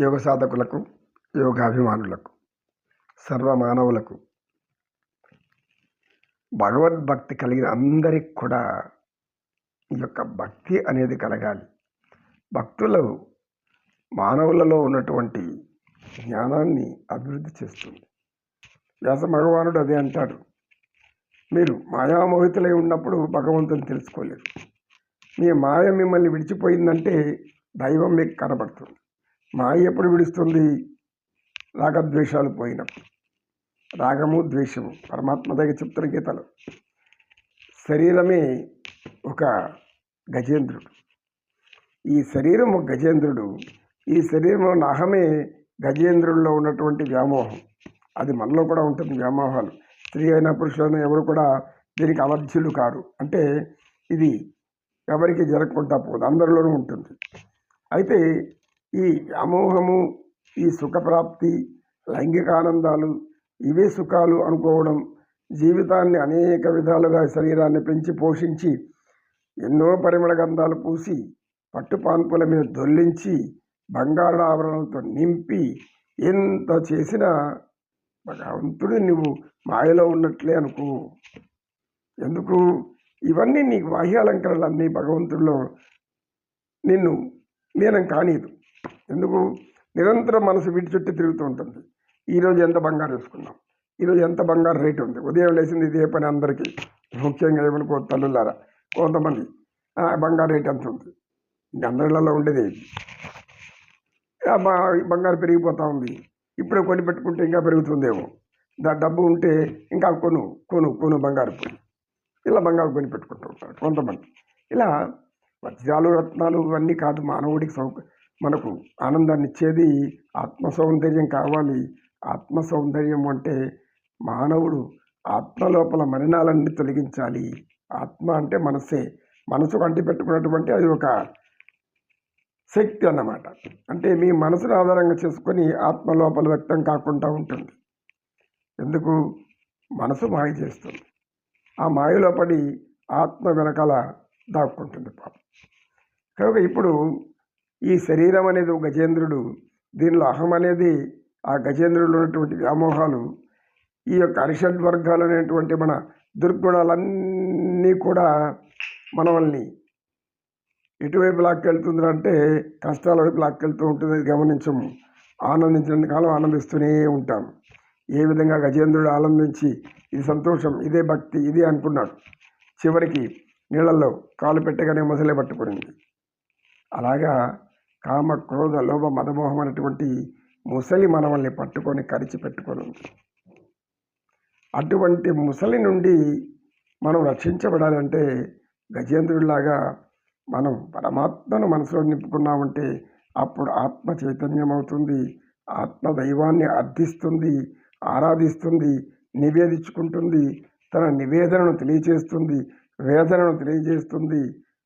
యోగ సాధకులకు యోగాభిమానులకు సర్వమానవులకు భగవద్భక్తి కలిగిన అందరికి కూడా ఈ యొక్క భక్తి అనేది కలగాలి. భక్తులు మానవులలో ఉన్నటువంటి జ్ఞానాన్ని అభివృద్ధి చేస్తుంది. వ్యాస భగవానుడు అదే అంటాడు. మీరు మాయామోహితులై ఉన్నప్పుడు భగవంతుని తెలుసుకోలేరు. మీ మాయ మిమ్మల్ని విడిచిపోయిందంటే దైవం మీకు కనబడుతుంది. మాయ ఎప్పుడు విడుస్తుంది? రాగద్వేషాలు పోయినప్పుడు. రాగము ద్వేషము. పరమాత్మ దగ్గర చెప్తున్న గీతలు. శరీరమే ఒక గజేంద్రుడు. ఈ శరీరం ఒక గజేంద్రుడు. ఈ శరీరంలో నహమే గజేంద్రుల్లో ఉన్నటువంటి వ్యామోహం. అది మనలో కూడా ఉంటుంది వ్యామోహాలు. స్త్రీ అయినా పురుషులైనా ఎవరు కూడా దీనికి అవధ్యులు కారు. అంటే ఇది ఎవరికి జరగకుండా పోదు. అందరిలోనూ ఉంటుంది. అయితే ఈ వ్యామోహము ఈ సుఖప్రాప్తి లైంగిక ఆనందాలు ఇవే సుఖాలు అనుకోవడం జీవితాన్ని అనేక విధాలుగా శరీరాన్ని పెంచి పోషించి ఎన్నో పరిమళ గంధాలు పూసి పట్టుపాన్పుల మీద దొల్లించి బంగారు ఆవరణలతో నింపి ఎంత చేసినా భగవంతుడు నువ్వు మాయలో ఉన్నట్లే అనుకో. ఎందుకు? ఇవన్నీ నీకు బాహ్యాలంకరణలు అన్నీ భగవంతుడిలో నిన్ను లీనం కానీదు. ఎందుకు? నిరంతరం మనసు వీటి చుట్టూ తిరుగుతూ ఉంటుంది. ఈరోజు ఎంత బంగారు వేసుకున్నాం ఈరోజు ఎంత బంగారు రేటు ఉంది? ఉదయం లేచింది ఇదే పని అందరికీ. ముఖ్యంగా ఏమనుకో తల్లులారా కొంతమంది బంగారు రేట్ ఎంత ఉంది? ఇంక అందరిలో ఉండేది బంగారు పెరిగిపోతూ ఉంది. ఇప్పుడే కొని పెట్టుకుంటే ఇంకా పెరుగుతుందేమో. దా డబ్బు ఉంటే ఇంకా కొను కొను కొను బంగారు పోయి. ఇలా బంగారు కొని పెట్టుకుంటూ ఉంటారు కొంతమంది. ఇలా వజ్రాలు రత్నాలు ఇవన్నీ కాదు మానవుడికి సౌక మనకు ఆనందాన్ని ఇచ్చేది ఆత్మ సౌందర్యం కావాలి. ఆత్మ సౌందర్యం అంటే మానవుడు ఆత్మ లోపల తొలగించాలి. ఆత్మ అంటే మనసే మనసుకు అంటి పెట్టుకున్నటువంటి అది ఒక శక్తి అన్నమాట. అంటే మీ మనసును ఆధారంగా చేసుకొని ఆత్మ లోపల వ్యక్తం కాకుండా ఉంటుంది. ఎందుకు? మనసు మాయ చేస్తుంది. ఆ మాయలో పడి ఆత్మ వెనకాల దాక్కుంటుంది పాపం. కనుక ఇప్పుడు ఈ శరీరం అనేది ఒక గజేంద్రుడు. దీనిలో అహం అనేది ఆ గజేంద్రుడు ఉన్నటువంటి వ్యామోహాలు ఈ యొక్క అరిషడ్ వర్గాలు అనేటువంటి మన దుర్గుణాలన్నీ కూడా మనల్ని ఎటువైపు లాక్కెళ్తుందంటే కష్టాల వైపు లాక్కెళ్తూ ఉంటుంది. గమనించము. ఆనందించిన కాలం ఆనందిస్తూనే ఉంటాం. ఏ విధంగా గజేంద్రుడు ఆనందించి ఇది సంతోషం ఇదే భక్తి ఇదే అనుకున్నాడు. చివరికి నీళ్ళల్లో కాలు పెట్టగానే మొసలే పట్టుకునింది. అలాగా కామ క్రోధ లోభ మదమోహం అనేటువంటి ముసలి మనవల్ని పట్టుకొని కరిచి పెట్టుకొని ఉంది. అటువంటి ముసలి నుండి మనం రక్షించబడాలంటే గజేంద్రుడిలాగా మనం పరమాత్మను మనసులో నింపుకున్నామంటే అప్పుడు ఆత్మ చైతన్యం అవుతుంది ఆత్మ దైవాన్ని అర్థిస్తుంది ఆరాధిస్తుంది నివేదించుకుంటుంది తన నివేదనను తెలియజేస్తుంది వేదనను తెలియజేస్తుంది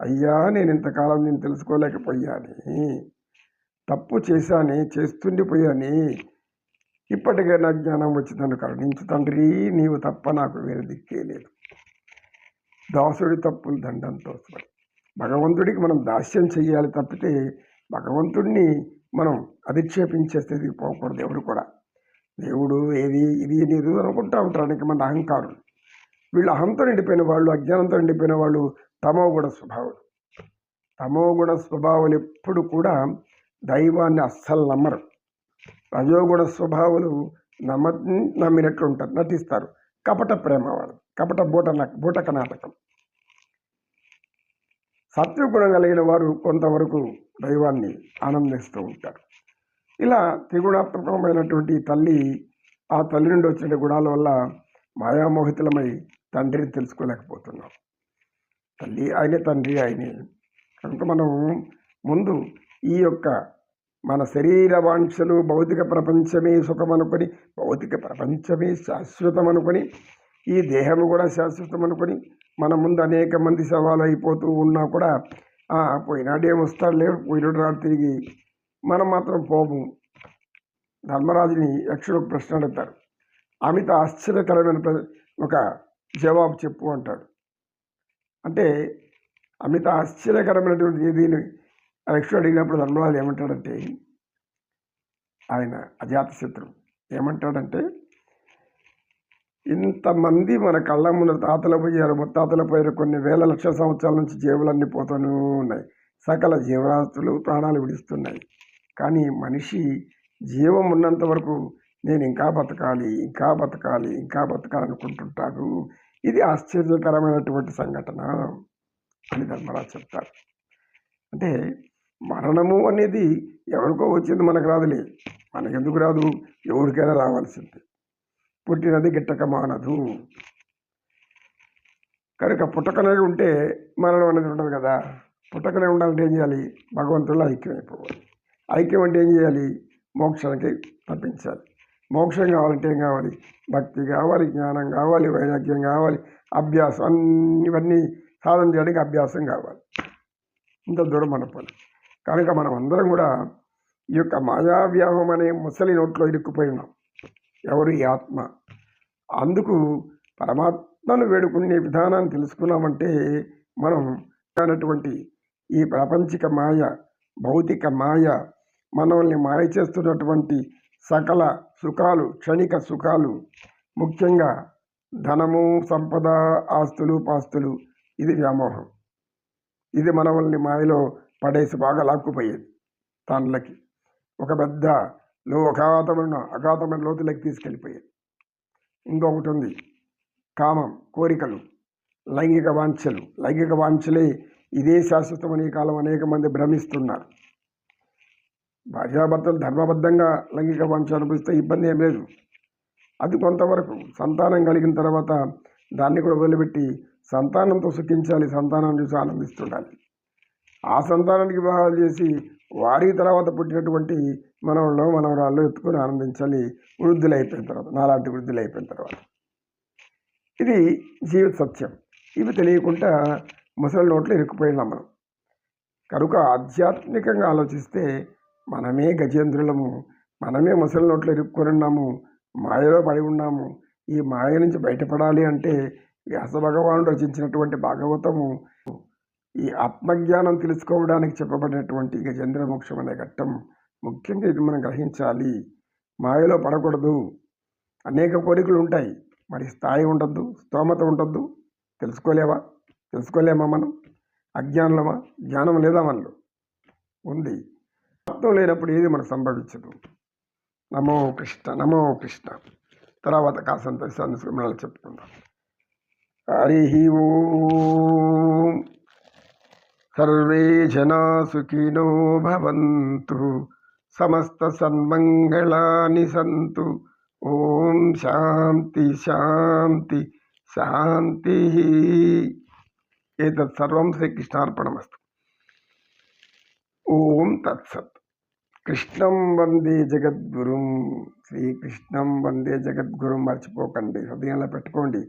అయ్యా నేను ఇంతకాలం నేను తెలుసుకోలేకపోయాని. తప్పు చేశాని చేస్తుండిపోయాని. ఇప్పటికే నా జ్ఞానం వచ్చి నన్ను కరుణించు తండ్రి. నీవు తప్ప నాకు వేరే దిక్కే లేదు. దాసుడి తప్పులు దండంతో భగవంతుడికి మనం దాస్యం చెయ్యాలి తప్పితే భగవంతుడిని మనం అధిక్షేపించే స్థితికి పోకూడదు ఎవరు కూడా. దేవుడు ఏది ఇది నీరు అనుకుంటా ఉంటారు. అనేక అహంకారులు. వీళ్ళు అహంతో నిండిపోయిన వాళ్ళు అజ్ఞానంతో నిండిపోయిన వాళ్ళు తమో గుణ స్వభావులు స్వభావాలు ఎప్పుడు కూడా దైవాన్ని అస్సలు నమ్మరు. రజోగుణ స్వభావాలు నమ్మ నమ్మినట్లు ఉంటారు నటిస్తారు. కపట ప్రేమ వాళ్ళు కపట బూట బూటక నాటకం. సత్వగుణం కలిగిన వారు కొంతవరకు దైవాన్ని ఆనందిస్తూ ఉంటారు. ఇలా త్రిగుణాత్మకమైనటువంటి తల్లి ఆ తల్లి నుండి వచ్చిన గుణాల వల్ల మాయామోహితులమై తండ్రిని తెలుసుకోలేకపోతున్నాం. తల్లి ఆయనే తండ్రి ఆయనే. కనుక మనం ముందు ఈ యొక్క మన శరీర వాంఛలు భౌతిక ప్రపంచమే సుఖం అనుకొని భౌతిక ప్రపంచమే శాశ్వతం అనుకొని ఈ దేహము కూడా శాశ్వతం అనుకొని మన ముందు అనేక మంది సవాలు అయిపోతూ ఉన్నా కూడా పోయినాడు ఏమొస్తాడు వస్తాడులే పోయినాడు రాడు తిరిగి మనం మాత్రం పోము. ధర్మరాజుని యక్షుడు ప్రశ్న అడుగుతారు అమిత ఆశ్చర్యకరమైన ప్ర- ఒక జవాబు చెప్పు అంటాడు. అంటే అమిత ఆశ్చర్యకరమైనటువంటి దీని యక్షుడు అడిగినప్పుడు ధర్మరాజు ఏమంటాడంటే ఆయన అజాతశత్రు ఏమంటాడంటే ఇంతమంది మన కళ్ళ ముందర తాతల పోయారు ముత్తాతల పోయారు కొన్ని వేల లక్షల సంవత్సరాల నుంచి జీవులన్నీ పోతూనే ఉన్నాయి. సకల జీవరాశులు ప్రాణాలు విడుస్తున్నాయి. కానీ మనిషి జీవం ఉన్నంత వరకు నేను ఇంకా బతకాలి ఇంకా బతకాలి ఇంకా బతకాలనుకుంటుంటాడు. ఇది ఆశ్చర్యకరమైనటువంటి సంఘటన అని ధర్మరాజు చెప్తారు. అంటే మరణము అనేది ఎవరికో వచ్చింది మనకు రాదులే. మనకెందుకు రాదు? ఎవరికైనా రావాల్సింది. పుట్టినది గిట్టక మానదు కనుక పుట్టకనే ఉంటే మరణం అనేది ఉండదు కదా. పుట్టకనే ఉండాలంటే ఏం చేయాలి? భగవంతుల్లో ఐక్యం అయిపోవాలి ఐక్యం అంటే ఏం చేయాలి? మోక్షానికి తప్పించాలి. మోక్షం కావాలంటే ఏం కావాలి? భక్తి కావాలి జ్ఞానం కావాలి వైరాగ్యం కావాలి అభ్యాసం అన్ని ఇవన్నీ సాధన చేయడానికి అభ్యాసం కావాలి. ఇంత దూరం మన పని కనుక మనం అందరం కూడా ఈ యొక్క మాయావ్యాహం అనే ముసలి నోట్లో ఇరుక్కుపోయి ఉన్నాం. ఎవరు ఈ ఆత్మ? అందుకు పరమాత్మను వేడుకునే విధానాన్ని తెలుసుకున్నామంటే మనం అనేటువంటి ఈ ప్రాపంచిక మాయ భౌతిక మాయ మనల్ని మాయ చేస్తున్నటువంటి సకల సుఖాలు క్షణిక సుఖాలు ముఖ్యంగా ధనము సంపద ఆస్తులు పాస్తులు ఇది వ్యామోహం. ఇది మనవల్ని మాయలో పడేసి బాగా లాక్కుపోయేది తానులకి. ఒక పెద్ద లో అఘాతమైన అఘాతమైన లోతులకి తీసుకెళ్ళిపోయేది. ఇంకొకటి ఉంది కామం కోరికలు లైంగిక వాంఛలు. లైంగిక వాంఛలే ఇదే శాశ్వతమనే కాలం అనేక మంది భ్రమిస్తున్నారు. భార్యాభర్తలు ధర్మబద్ధంగా లైంగిక వాంఛ అనుభవిస్తే ఇబ్బంది ఏం లేదు. అది కొంతవరకు సంతానం కలిగిన తర్వాత దాన్ని కూడా వదిలిపెట్టి సంతానంతో సుఖించాలి సంతానం చూసి ఆనందిస్తుండాలి. ఆ సంతానానికి వివాహాలు చేసి వారి తర్వాత పుట్టినటువంటి మనవాళ్ళు మనవరాళ్ళు ఎత్తుకొని ఆనందించాలి. వృద్ధులు అయిపోయిన తర్వాత నాలాంటి వృద్ధులు అయిపోయిన తర్వాత. ఇది జీవిత సత్యం. ఇవి తెలియకుండా ముసలి నోట్లో ఇరుక్కుపోయినాం మనం. కనుక ఆధ్యాత్మికంగా ఆలోచిస్తే మనమే గజేంద్రులము మనమే ముసలి నోట్లో ఇరుక్కొని ఉన్నాము మాయలో పడి ఉన్నాము. ఈ మాయ నుంచి బయటపడాలి అంటే వ్యాస భగవానుడు రచించినటువంటి భాగవతము ఈ ఆత్మజ్ఞానం తెలుసుకోవడానికి చెప్పబడినటువంటి గజేంద్ర మోక్షం అనే ఘట్టం ముఖ్యంగా ఇది మనం గ్రహించాలి. మాయలో పడకూడదు. అనేక కోరికలు ఉంటాయి. మరి స్థాయి ఉండద్దు స్తోమత ఉండద్దు. తెలుసుకోలేవా? తెలుసుకోలేమా మనం? అజ్ఞానులమా? జ్ఞానం లేదా మనలో? ఉంది. అర్థం లేనప్పుడు ఏది మనకు సంభవించదు. నమో కృష్ణ నమో కృష్ణ. తర్వాత కాసంత సంస్కృతి చెప్పుకుందాం. హరి ఓం. సర్వే జనా సుఖినో భవంతు. సమస్త సన్మంగళాని సంతు. ఓం శాంతి శాంతి శాంతి. ఏతత్ సర్వం శ్రీకృష్ణార్పణమస్తు. ఓం తత్సత్. కృష్ణం వందే జగద్గురుం. శ్రీకృష్ణం వందే జగద్గురుం. మర్చిపోకండి హృదయంలో పెట్టుకోండి.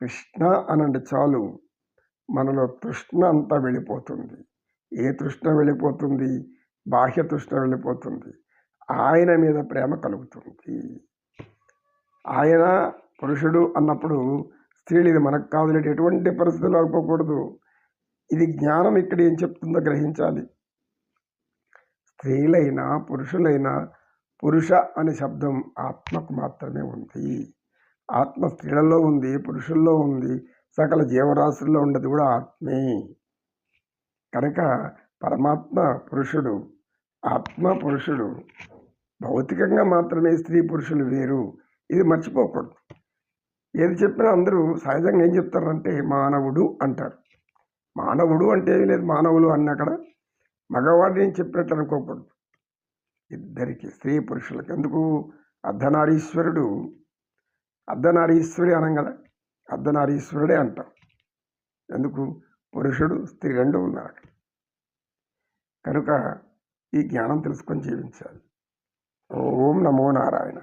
కృష్ణ అనండి చాలు. మనలో తృష్ణ అంతా వెళ్ళిపోతుంది. ఏ తృష్ణ వెళ్ళిపోతుంది? బాహ్య తృష్ణ వెళ్ళిపోతుంది. ఆయన మీద ప్రేమ కలుగుతుంది. ఆయన పురుషుడు అన్నప్పుడు స్త్రీలు ఇది మనకు కాదు ఎటువంటి పరిస్థితులు అనుకోకూడదు ఇది జ్ఞానం ఇక్కడ ఏం చెప్తుందో గ్రహించాలి. స్త్రీలైనా పురుషులైనా పురుష అనే శబ్దం ఆత్మకు మాత్రమే ఉంది. ఆత్మ స్త్రీలలో ఉంది పురుషుల్లో ఉంది సకల జీవరాశుల్లో ఉండదు కూడా ఆత్మే. కనుక పరమాత్మ పురుషుడు ఆత్మ పురుషుడు భౌతికంగా మాత్రమే స్త్రీ పురుషులు వేరు. ఇది మర్చిపోకూడదు. ఏది చెప్పినా అందరూ సహజంగా ఏం చెప్తారంటే మానవుడు అంటారు. మానవుడు అంటే ఏమీ లేదు మానవులు అన్నక్కడ మగవాడిని చెప్పినట్టు అనుకోకూడదు. ఇద్దరికి స్త్రీ పురుషులకు. ఎందుకు? అర్ధనారీశ్వరుడు అర్ధనారీశ్వరి అనం కదా అర్ధనారీశ్వరుడే అంటాం. ఎందుకు? పురుషుడు స్త్రీ రెండు ఉన్నారు. కనుక ఈ జ్ఞానం తెలుసుకొని జీవించాలి. ఓం నమో నారాయణ